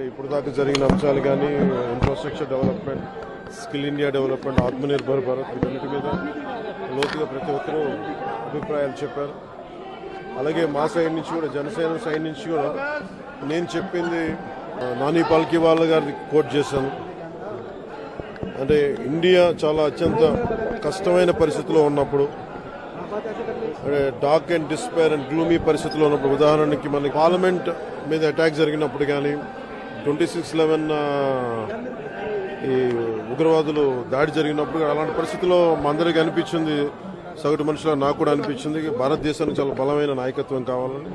అంటే ఇప్పుడు దాకా జరిగిన అంశాలు కానీ infrastructure development skill India development Atmanirbhar Bharat వీటన్నిటి మీద లోతుగా ప్రతి ఒక్కరూ అభిప్రాయాలు చెప్పారు. అలాగే మా సైడ్ నుంచి కూడా జనసేన సైడ్ నుంచి కూడా నేను చెప్పింది నాని పాల్కి వాళ్ళ గారిని కోట్ చేశాను. అంటే ఇండియా చాలా అత్యంత కష్టమైన పరిస్థితిలో ఉన్నప్పుడు అంటే dark and despair and gloomy పరిస్థితిలో ఉన్నప్పుడు ఉదాహరణకి మనకి పార్లమెంట్ మీద అటాక్ జరిగినప్పుడు కానీ ట్వంటీ సిక్స్ లెవెన్ ఈ ఉగ్రవాదులు దాడి జరిగినప్పుడు అలాంటి పరిస్థితిలో మా అందరికీ అనిపించింది. సగటు మనుషుల నాకు కూడా అనిపించింది. భారతదేశానికి చాలా బలమైన నాయకత్వం కావాలని.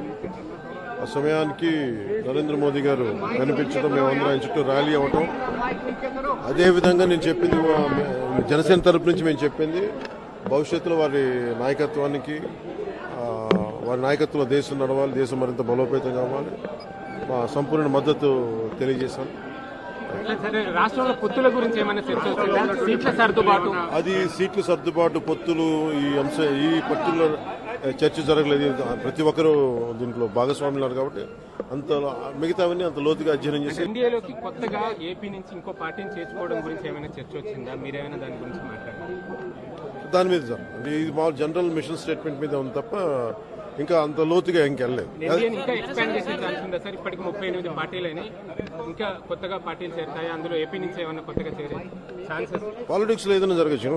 ఆ సమయానికి నరేంద్ర మోదీ గారు కనిపించడం మేమందరం ఆయన చుట్టూ ర్యాలీ అవ్వటం. అదేవిధంగా నేను చెప్పింది జనసేన తరపు నుంచి మేము చెప్పింది. భవిష్యత్తులో వారి నాయకత్వానికి వారి నాయకత్వంలో దేశం నడవాలి దేశం మరింత బలోపేతం కావాలి. మా సంపూర్ణ మద్దతు తెలియజేశాను సరే రాష్ట్రంలో పొత్తుల గురించి ఏమైనా సీట్ల సర్దుబాటు. అది సీట్ల సర్దుబాటు పొత్తులు ఈ అంశ ఈ పర్టికులర్ చర్చ జరగలేదు. ప్రతి ఒక్కరూ దీంట్లో భాగస్వాములు ఉన్నారు కాబట్టి అంత మిగతావన్నీ అంత లోతుగా అధ్యయనం చేసి ఎన్డీఏలోకి కొత్తగా ఏపీ నుంచి ఇంకో పార్టీని చేర్చుకోవడం గురించి ఏమైనా చర్చ వచ్చిందా? మీరేమైనా దాని గురించి మాట్లాడారు దాని మీద ఇది మామూలు జనరల్ మిషన్ స్టేట్మెంట్ మీద ఉంది తప్ప ఇంకా అంత లోతుగా ఇంకెళ్ళలేదు ఛాన్సెస్? పాలిటిక్స్లో ఏదైనా జరగచ్చు.